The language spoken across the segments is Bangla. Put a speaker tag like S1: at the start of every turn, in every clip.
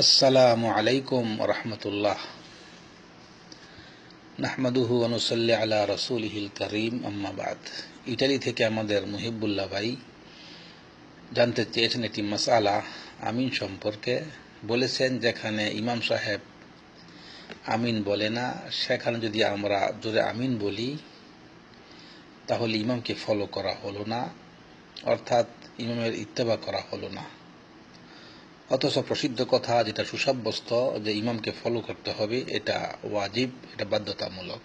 S1: আসসালামু আলাইকুম রহমতুল্লাহ। নাহমাদুহু অনুসল্লি আলা রসুলহিল করিম আম্মাবাদ ইটালি থেকে আমাদের মুহিবুল্লাহ ভাই জানতে চেয়েছেন একটি মশালা আমিন সম্পর্কে। বলেছেন, যেখানে ইমাম সাহেব আমিন বলে না, সেখানে যদি আমরা জোরে আমিন বলি, তাহলে ইমামকে ফলো করা হলো না, অর্থাৎ ইমামের ইত্তেবা করা হলো না। অথচ প্রসিদ্ধ কথা যেটা সুসাব্যস্ত যে ইমামকে ফলো করতে হবে, এটা ওয়াজিব, এটা বাধ্যতামূলক।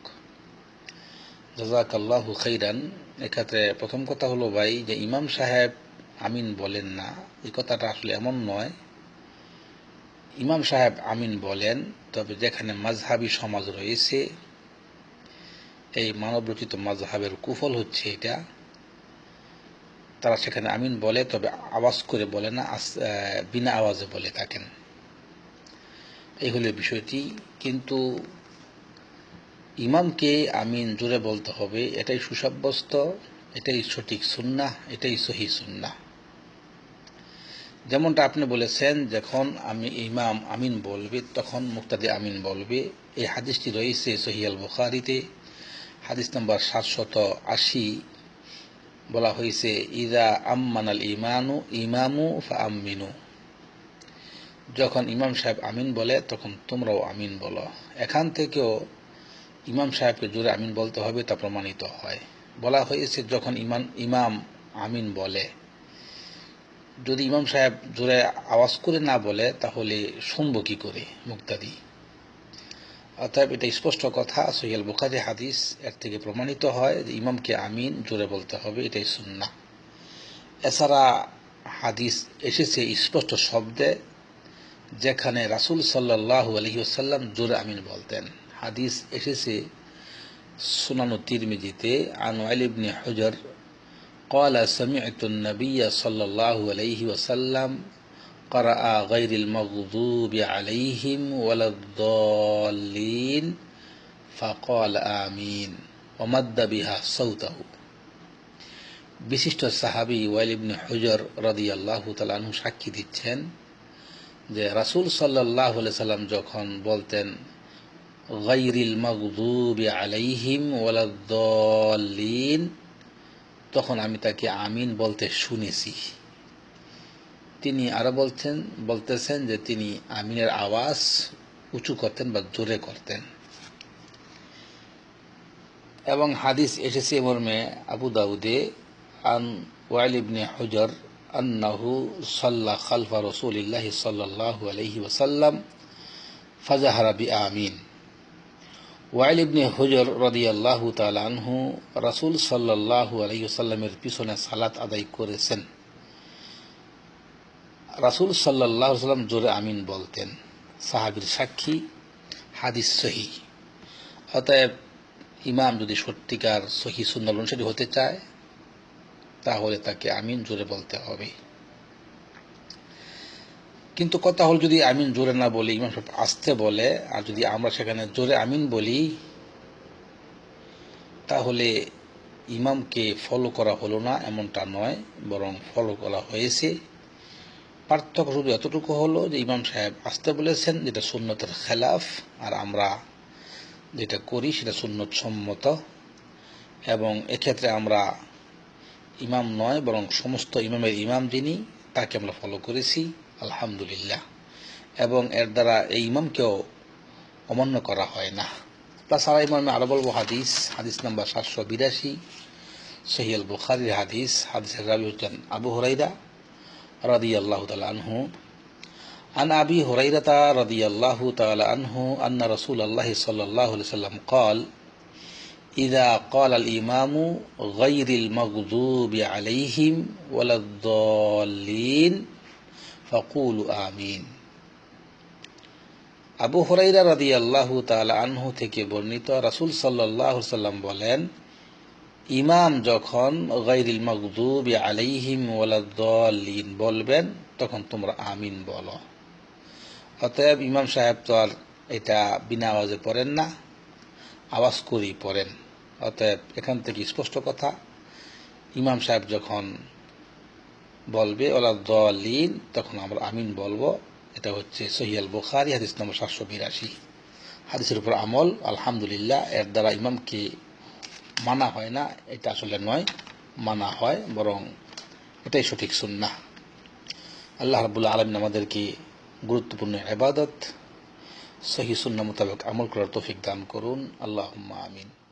S1: জাজাক আল্লাহু খৈরান এক্ষেত্রে প্রথম কথা হলো ভাই যে ইমাম সাহেব আমিন বলেন না, এই কথাটা আসলে এমন নয়। ইমাম সাহেব আমিন বলেন, তবে যেখানে মাঝহাবি সমাজ রয়েছে, এই মানবরচিত মাঝহাবের কুফল হচ্ছে এটা। তারা সেখানে আমিন বলে, তবে আওয়াজ করে বলে না বিনা আওয়াজে বলে থাকেন। এই হলো বিষয়টি। কিন্তু ইমামকে আমিন জোরে বলতে হবে, এটাই সুসাব্যস্ত, এটাই সঠিক সুন্না, এটাই সহি সুন্না। যেমনটা আপনি বলেছেন, যখন আমি ইমাম আমিন বলবে, তখন মুক্তাদি আমিন বলবে। এই হাদিসটি রয়েছে সহিয়াল বুখারিতে হাদিস নম্বর সাতশত আশি। বলা হয়েছে, ইদা আম্মানাল ইমানু ইমামু ফা আমিনু যখন ইমাম সাহেব আমিন বলে, তখন তোমরাও আমিন বলো। এখান থেকেও ইমাম সাহেবকে জোরে আমিন বলতে হবে, তা প্রমাণিত হয়। বলা হয়েছে, যখন ইমান, ইমাম আমিন বলে, যদি ইমাম সাহেব জোরে আওয়াজ করে না বলে, তাহলে শুনব কি করে, মুক্তাদি? অতএব এটা স্পষ্ট কথা সহিয়াল বুখারি হাদিস এর থেকে প্রমাণিত হয় যে ইমামকে আমিন জোরে বলতে হবে এটাই সুন্না এছাড়া হাদিস এসেছে স্পষ্ট শব্দে যেখানে রাসুল সাল্লাহ আলহিউসাল্লাম জোরে আমিন বলতেন হাদিস এসেছে সুনানু তিরমিজিতে আনোয়াল ইবনে হজর قال سمعت النبي صلى الله عليه وسلم قرأ غير المغضوب عليهم ولا الضالين فقال آمين ومد بها صوته বিশিষ্ট সাহাবি ওয়াইল ইবনে হুজর রাদিয়াল্লাহু তাআলা আনহু সাক্ষী দিচ্ছেন যে রাসূল সাল্লাল্লাহু আলাইহি সাল্লাম যখন বলতেন গাইরিল মাগদুবি আলাইহিম ওয়ালাদ-দাল্লিন তখন আমি তাকে আমিন বলতে শুনেছি তিনি আরও বলছেন, বলতেছেন যে তিনি আমিনের আওয়াজ উঁচু করতেন বা জোরে করতেন। এবং হাদিস এসেছে মর্মে আবু দাউদে, আন ওয়াইল ইবনে হুজর আন্নাহু সাল্লা খালফা রসুলিল্লাহ সাল্লাল্লাহু আলাইহি ওসাল্লাম ফাজাহারাবি আমিন। ওয়াইল ইবনে হুজর রাদিয়াল্লাহু তাআলা আনহু রাসূল সাল্লাল্লাহু আলাইহি ওয়াসাল্লামের পিছনে সালাত আদায় করেছেন। রাসুল সাল্লাহ সাল্লাম জোরে আমিন বলতেন। সাহাবির সাক্ষী, হাদিস সহি। অতএব ইমাম যদি সত্যিকার সহি সুন্দর অনুসারী হতে চায়, তাহলে তাকে আমিন জোরে বলতে হবে। কিন্তু কথা হল যদি আমিন জোরে না বলি, ইমাম সাহেব আসতে বলে, আর যদি আমরা সেখানে জোরে আমিন বলি, তাহলে ইমামকে ফলো করা হলো না, এমনটা নয়, বরং ফলো করা হয়েছে। পার্থক্য শুধু এতটুকু হলো যে ইমাম সাহেব আসতে বলেছেন যেটা সুন্নতের খেলাফ, আর আমরা যেটা করি সেটা সুন্নত সম্মত এবং এক্ষেত্রে আমরা ইমাম নয়, বরং সমস্ত ইমামের ইমাম যিনি, তাকে আমরা ফলো করেছি, আলহামদুলিল্লাহ। এবং এর দ্বারা এই ইমামকেও অমান্য করা হয় না। তাছাড়া ইমামে আরও বলব হাদিস হাদিস নাম্বার সাতশো বিরাশি সহিয়াল বুখারির হাদিস, হাদিসের রাবি হচ্ছেন আবু হরাইরা رضي الله تعالى عنه عن أبي هريرة رضي الله تعالى عنه أن رسول الله صلى الله عليه وسلم قال إذا قال الإمام غير المغضوب عليهم ولا الضالين فقولوا آمين আবু হরাইরা রাদি আল্লাহ তালা আনহু থেকে বর্ণিত রাসুল সাল্লাহ সাল্লাম বলেন ইমাম যখন গাইরিল মকদুবি আলাইহিম ওয়ালাদ্দলিন বলবেন, তখন তোমরা আমিন বলো। অতএব ইমাম সাহেব তো আর এটা বিনা আওয়াজে পড়েন না, আওয়াজ করেই পড়েন। অতএব এখান থেকে স্পষ্ট কথা, ইমাম সাহেব যখন বলবে ওলা দলিন তখন আমরা আমিন বলব। এটা হচ্ছে সহিয়াল বুখারি, হাদিস নম্বর সাতশো বিরাশি। হাদিসের উপর আমল, আলহামদুলিল্লাহ, এর দ্বারা ইমামকে মানা হয় না, এটা আসলে নয়, মানা হয়, বরং এটাই সঠিক সুন্না আল্লাহ রাবুল্লা আলমিন আমাদেরকে গুরুত্বপূর্ণ এবাদত সহি সুন্না মোতাবেক আমল করার তৌফিক দান করুন। আল্লাহ আমিন।